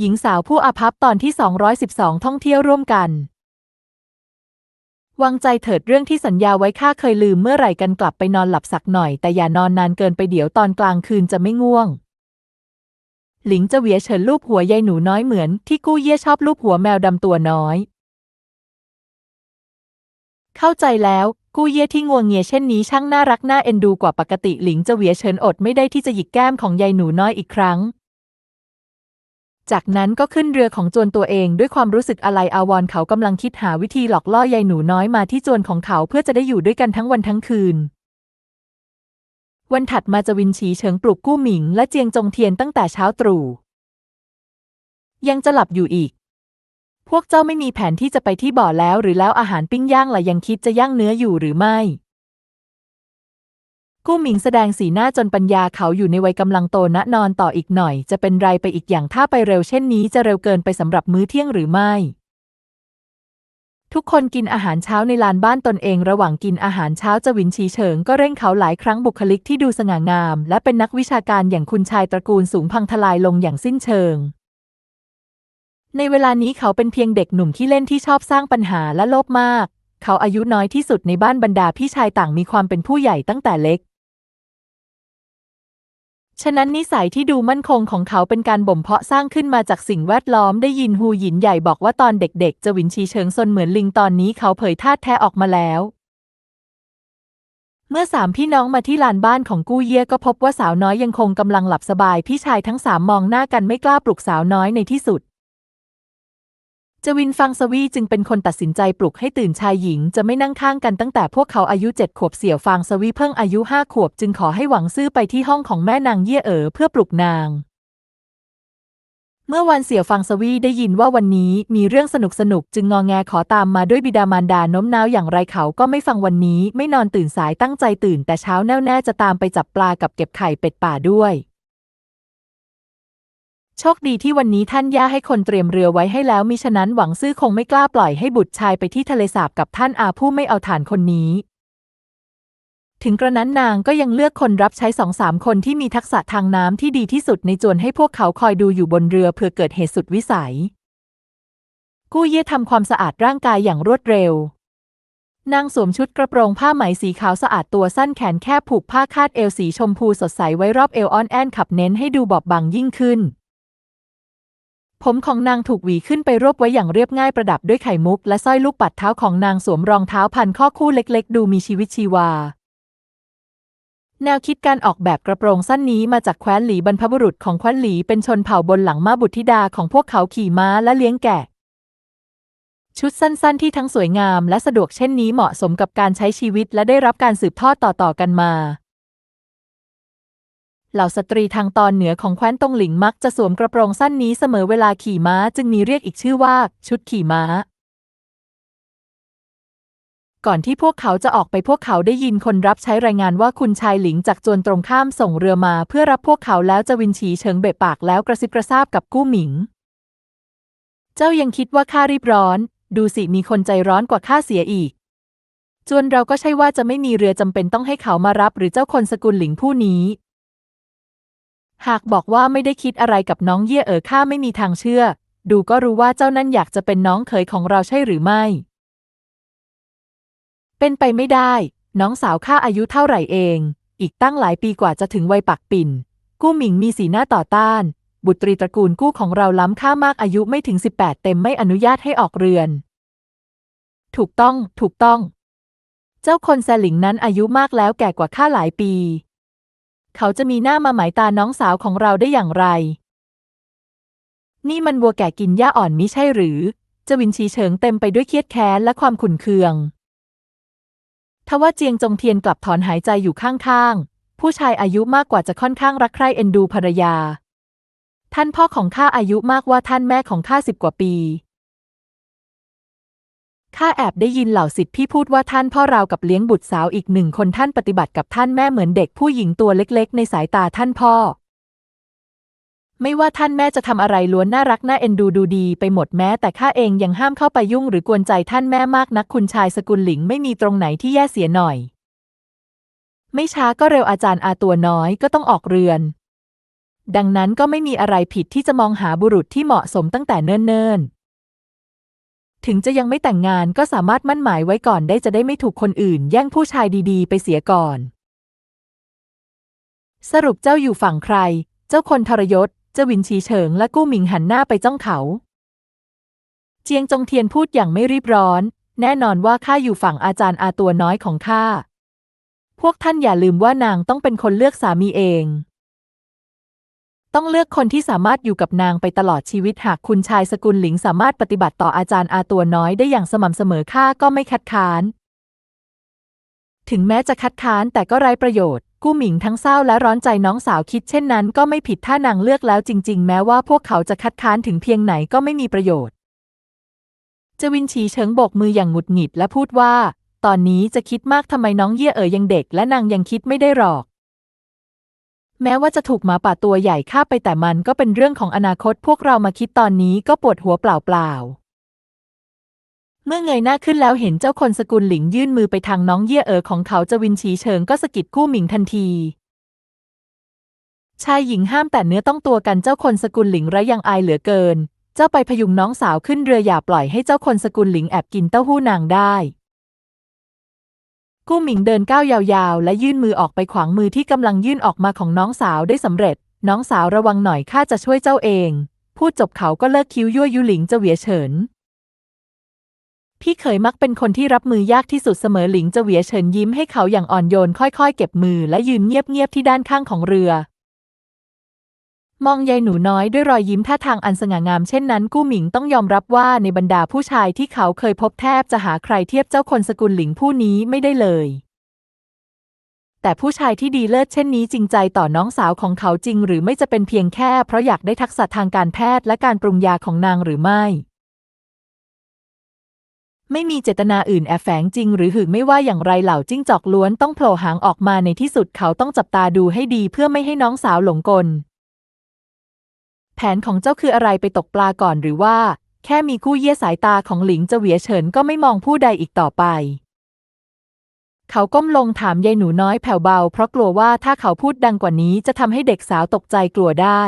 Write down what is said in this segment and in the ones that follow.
หญิงสาวผู้อาภัพตอนที่ 212 ท่องเที่ยวร่วมกัน วางใจเถิดเรื่องที่สัญญาไว้ข้าเคยลืมเมื่อไหร่กันกลับไปนอนหลับสักหน่อย แต่อย่านอนนานเกินไปเดี๋ยวตอนกลางคืนจะไม่ง่วง หลิงจะเวียเฉินลูบหัวยายหนูน้อยเหมือนที่กู้เย่ชอบลูบหัวแมวดำตัวน้อย เข้าใจแล้ว กู้เย่ที่งัวงเงียเช่นนี้ช่างน่ารักน่าเอ็นดูกว่าปกติหลิงจะเวียเฉินอดไม่ได้ที่จะหยิกแก้มของยายหนูน้อยอีกครั้ง จากนั้นก็ขึ้นเรือของจวนตัวเองด้วยความรู้สึกอะไรอาวรณ์เขากำลังคิดหาวิธีหลอกล่อยายหนูน้อยมาที่จวนของเขาเพื่อจะได้อยู่ด้วยกันทั้งวันทั้งคืน วันถัดมาจวินฉีเฉิงปลุกกู้หมิง และเจียงจงเทียนตั้งแต่เช้าตรู่ยังจะหลับอยู่อีก พวกเจ้าไม่มีแผนที่จะไปที่บ่อแล้วหรือแล้วอาหารปิ้งย่างล่ะยังคิดจะย่างเนื้ออยู่หรือไม่ กู้หมิงแสดงสีหน้าจนปัญญาเขาอยู่ในวัยกำลังโตนะนอนต่ออีกหน่อย จะเป็นไรไปอีกอย่างถ้าไปเร็วเช่นนี้จะเร็วเกินไปสำหรับมื้อเที่ยงหรือไม่ ทุกคนกินอาหารเช้าในลานบ้านตนเองระหว่างกินอาหารเช้าจวินชีเฉิงก็เร่งเขาหลายครั้งบุคลิกที่ดูสง่างาม และเป็นนักวิชาการอย่างคุณชายตระกูลสูงพังทลายลงอย่างสิ้นเชิงในเวลานี้เขาเป็นเพียงเด็กหนุ่มที่เล่นที่ชอบสร้างปัญหาและโลภมาก เขาอายุน้อยที่สุดในบ้านบรรดาพี่ชายต่างมีความเป็นผู้ใหญ่ตั้งแต่เล็ก ฉะนั้นนิสัยที่ดูมั่นคงของเขาเป็นการบ่มเพาะสร้างขึ้นมาจากสิ่งแวดล้อมได้ยินฮูหยินใหญ่บอกว่าตอนเด็กๆ จะวินชีเชิงซนเหมือนลิงตอนนี้เขาเผยธาตุแท้ออกมาแล้ว เมื่อสามพี่น้องมาที่ลานบ้านของกู้เย่ก็พบว่าสาวน้อยยังคงกำลังหลับสบาย พี่ชายทั้งสามมองหน้ากันไม่กล้าปลุกสาวน้อยในที่สุด จวินฟังสวีจึงเป็นคนตัดสินใจปลุกให้ตื่นชายหญิงจะไม่นั่งข้างกันตั้งแต่พวกเขาอายุเจ็ดขวบเสี่ยวฟางสวีเพิ่งอายุห้าขวบจึงขอให้หวังซื่อไปที่ห้องของแม่นางเย่เอ๋อเพื่อปลุกนาง เมื่อวันเสี่ยวฟังสวีได้ยินว่าวันนี้มีเรื่องสนุกสนุกจึงงอแงขอตามมาด้วยบิดามารดาโน้มน้าวอย่างไรเขาก็ไม่ฟังวันนี้ไม่นอนตื่นสายตั้งใจตื่นแต่เช้าแน่วแน่จะตามไปจับปลากับเก็บไข่เป็ดป่าด้วย โชคดีที่วันนี้ท่านย่าให้คนเตรียมเรือไว้ให้แล้วมิฉะนั้นหวังซื่อคงไม่กล้าปล่อยให้บุตรชายไปที่ทะเลสาบกับท่านอาผู้ไม่เอาฐานคนนี้ ถึงกระนั้นนางก็ยังเลือกคนรับใช้สองสามคนที่มีทักษะทางน้ำที่ดีที่สุดในจวนให้พวกเขาคอยดูอยู่บนเรือเพื่อเกิดเหตุสุดวิสัย กู้เย่ทำความสะอาดร่างกายอย่างรวดเร็วนางสวมชุดกระโปรงผ้าไหมสีขาวสะอาดตัวสั้นแขนแคบผูกผ้าคาดเอวสีชมพูสดใสไว้รอบเอวอ้อนแอนขับเน้นให้ดูบอบบางยิ่งขึ้น ผมของนางถูกหวีขึ้นไปรวบไว้อย่างเรียบง่ายประดับด้วยไข่มุก และสร้อยลูกปัดเท้าของนางสวมรองเท้าพันข้อคู่เล็กๆ ดูมีชีวิตชีวา แนวคิดการออกแบบกระโปรงสั้นนี้มาจากแคว้นหลีบรรพบุรุษของแคว้นหลีเป็นชนเผ่าบนหลังม้าบุตรธิดาของพวกเขาขี่ม้าและเลี้ยงแกะ ชุดสั้นๆ ที่ทั้งสวยงามและสะดวกเช่นนี้เหมาะสมกับการใช้ชีวิตและได้รับการสืบทอดต่อๆกันมา เหล่าสตรีทางตอนเหนือของแคว้นตงหลิงมักจะสวมกระโปรงสั้นนี้เสมอเวลาขี่ม้าจึงมีเรียกอีกชื่อว่า ชุดขี่ม้า ก่อนที่พวกเขาจะออกไปพวกเขาได้ยินคนรับใช้รายงานว่าคุณชายหลิงจากจวนตรงข้ามส่งเรือมาเพื่อรับพวกเขาแล้วจะวินฉีเฉิงเบะปากแล้วกระซิบกระซาบกับกู้หมิง เจ้ายังคิดว่าข้ารีบร้อน ดูสิมีคนใจร้อนกว่าข้าเสียอีกจวนเราก็ใช่ว่าจะไม่มีเรือจำเป็นต้องให้เขามารับหรือเจ้าคนสกุลหลิงผู้นี้ หากบอกว่าไม่ได้คิดอะไรกับน้องเย่เอ๋อข้าไม่มีทางเชื่อ ดูก็รู้ว่าเจ้านั่นอยากจะเป็นน้องเขยของเราใช่หรือไม่ เป็นไปไม่ได้ น้องสาวข้าอายุเท่าไหร่เอง อีกตั้งหลายปีกว่าจะถึงวัยปักปิ่น กู้หมิงมีสีหน้าต่อต้าน บุตรีตระกูลกู้ของเราล้ำค่ามากอายุไม่ถึง 18 เต็มไม่อนุญาตให้ออกเรือน ถูกต้อง ถูกต้อง เจ้าคนแซหลิงนั้นอายุมากแล้วแก่กว่าข้าหลายปี เขาจะมีหน้ามาหมายตาน้องสาวของเราได้อย่างไร นี่มันวัวแก่กินหญ้าอ่อนมิใช่หรือ จวินชีเฉิงเต็มไปด้วยเครียดแค้นและความขุ่นเคือง ทว่าเจียงจงเทียนกลับถอนหายใจอยู่ข้างๆ ผู้ชายอายุมากกว่าจะค่อนข้างรักใคร่เอ็นดูภรรยา ท่านพ่อของข้าอายุมากกว่าท่านแม่ของข้าสิบกว่าปี ข้าแอบได้ยินเหล่าสิทธิพี่พูดว่าท่านพ่อเรากับเลี้ยงบุตรสาวอีกหนึ่งคนท่านปฏิบัติกับท่านแม่เหมือนเด็กผู้หญิงตัวเล็กๆ ในสายตาท่านพ่อ ไม่ว่าท่านแม่จะทำอะไรล้วนน่ารักน่าเอ็นดูดูดีไปหมดแม้แต่ข้าเองยังห้ามเข้าไปยุ่งหรือกวนใจท่านแม่มากนักคุณชายสกุลหลิงไม่มีตรงไหนที่แย่เสียหน่อย ไม่ช้าก็เร็วอาจารย์อาตัวน้อยก็ต้องออกเรือน ดังนั้นก็ไม่มีอะไรผิดที่จะมองหาบุรุษที่เหมาะสมตั้งแต่เนิ่นๆ ถึงจะยังไม่แต่งงานก็สามารถมั่นหมายไว้ก่อนได้จะได้ไม่ถูกคนอื่น แย่งผู้ชายดีๆ ไปเสียก่อน สรุปเจ้าอยู่ฝั่งใคร เจ้าคนทรยศ เจ้าวินชีเฉิงและกู้หมิงหันหน้าไปจ้องเขา เจียงจงเทียนพูดอย่างไม่รีบร้อน แน่นอนว่าข้าอยู่ฝั่งอาจารย์อาตัวน้อยของข้า พวกท่านอย่าลืมว่านางต้องเป็นคนเลือกสามีเอง ต้องเลือกคนที่สามารถอยู่กับนางไปตลอดชีวิตหากคุณชายสกุลหลิงสามารถปฏิบัติต่ออาจารย์อาตัวน้อยได้อย่างสม่ำเสมอข้าก็ไม่คัดค้าน ถึงแม้จะคัดค้านแต่ก็ไร้ประโยชน์ กู้หมิงทั้งเศร้าและร้อนใจน้องสาวคิดเช่นนั้นก็ไม่ผิดถ้านางเลือกแล้วจริง ๆ แม้ว่าพวกเขาจะคัดค้านถึงเพียงไหนก็ไม่มีประโยชน์จวินฉีเฉิงโบกมืออย่างหงุดหงิดและพูดว่า ตอนนี้จะคิดมากทำไมน้องเย่เอ๋ยยังเด็กและนางยังคิดไม่ได้หรอก แม้ว่าจะถูกหมาป่าตัวใหญ่ฆ่าไปแต่มันก็เป็นเรื่องของอนาคตพวกเรามาคิดตอนนี้ก็ปวดหัวเปล่าๆเมื่อเงยหน้าขึ้นแล้วเห็นเจ้าคนสกุลหลิงยื่นมือไปทางน้องเย่เอ๋อของเขาจะวินฉีเฉิงก็สะกิดกู้หมิงทันที ชายหญิงห้ามแต่เนื้อต้องตัวกันเจ้าคนสกุลหลิงร้ยังอายเหลือเกิน เจ้าไปพยุงน้องสาวขึ้นเรืออย่าปล่อยให้เจ้าคนสกุลหลิงแอบกินเต้าหู้นางได้ กู้หมิงเดินก้าวยาวๆ และยื่นมือออกไปขวางมือที่กำลังยื่นออกมาของน้องสาวได้สำเร็จ น้องสาวระวังหน่อยข้าจะช่วยเจ้าเอง พูดจบเขาก็เลิกคิ้วยั่วยุหลิงเจะเวียเฉิน พี่เขยมักเป็นคนที่รับมือยากที่สุดเสมอหลิงเจะเวียเฉินยิ้มให้เขาอย่างอ่อนโยนค่อยๆ เก็บมือและยืนเงียบๆที่ด้านข้างของเรือ มองยายหนูน้อยด้วยรอยยิ้มท่าทางอันสง่างามเช่นนั้นกู้หมิงต้องยอมรับว่าในบรรดาผู้ชายที่เขาเคยพบแทบจะหาใครเทียบเจ้าคนสกุลหลิงผู้นี้ไม่ได้เลย แต่ผู้ชายที่ดีเลิศเช่นนี้จริงใจต่อน้องสาวของเขาจริง หรือไม่จะเป็นเพียงแค่เพราะอยากได้ทักษะทางการแพทย์และการปรุงยาของนางหรือไม่ไม่มีเจตนาอื่นแอบแฝงจริงหรือหึงไม่ว่าอย่างไรเหล่าจิ้งจอกล้วนต้องโผล่หางออกมาในที่สุดเขาต้องจับตาดูให้ดีเพื่อไม่ให้น้องสาวหลงกล แผนของเจ้าคืออะไรไปตกปลาก่อนหรือว่า แค่มีคู่เยี่ยสายตาของหลิงเจะเหวียเฉินก็ไม่มองผู้ใดอีกต่อไป เขาก้มลงถามยายหนูน้อยแผ่วเบา เพราะกลัวว่าถ้าเขาพูดดังกว่านี้จะทำให้เด็กสาวตกใจกลัวได้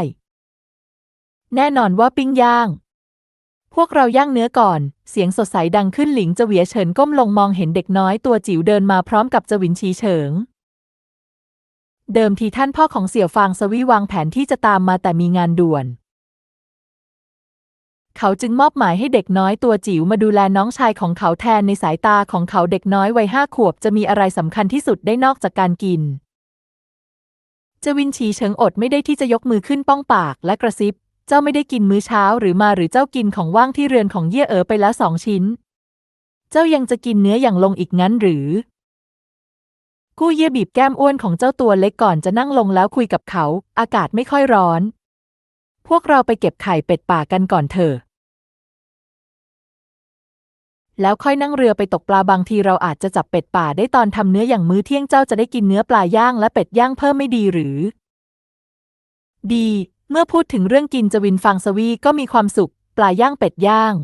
แน่นอนว่าปิ้งย่าง พวกเราย่างเนื้อก่อน เสียงสดใสดังขึ้นหลิงเจะเหวียเฉินก้มลงมองเห็นเด็กน้อยตัวจิ๋วเดินมาพร้อมกับจวินชีเฉิงเดิมทีท่านพ่อของเสี่ยวฟางสวีวางแผนที่จะตามมาแต่มีงานด่วน เขาจึงมอบหมายให้เด็กน้อยตัวจิ๋วมาดูแลน้องชายของเขาแทนในสายตาของเขาเด็กน้อยวัยห้าขวบจะมีอะไรสำคัญที่สุดได้นอกจากการกินเจวินชีเฉิงอดไม่ได้ที่จะยกมือขึ้นป้องปากและกระซิบ เจ้าไม่ได้กินมื้อเช้าหรือมาหรือเจ้ากินของว่างที่เรือนของเย่เอ๋อไปแล้วสองชิ้น เจ้ายังจะกินเนื้ออย่างลงอีกงั้นหรือ กู้เย่บีบแก้มอ้วนของเจ้าตัวเล็กก่อนจะนั่งลงแล้วคุยกับเขา อากาศไม่ค่อยร้อน พวกเราไปเก็บไข่เป็ดป่ากันก่อนเถอะ แล้วค่อยนั่งเรือไปตกปลาบางทีเราอาจจะจับเป็ดป่าได้ตอนทำเนื้ออย่างมื้อเที่ยงเจ้าจะได้กินเนื้อปลาย่างและเป็ดย่างเพิ่มไม่ดีหรือ ดี เมื่อพูดถึงเรื่องกินจวินฟังสวีก็มีความสุข ปลาย่างเป็ดย่าง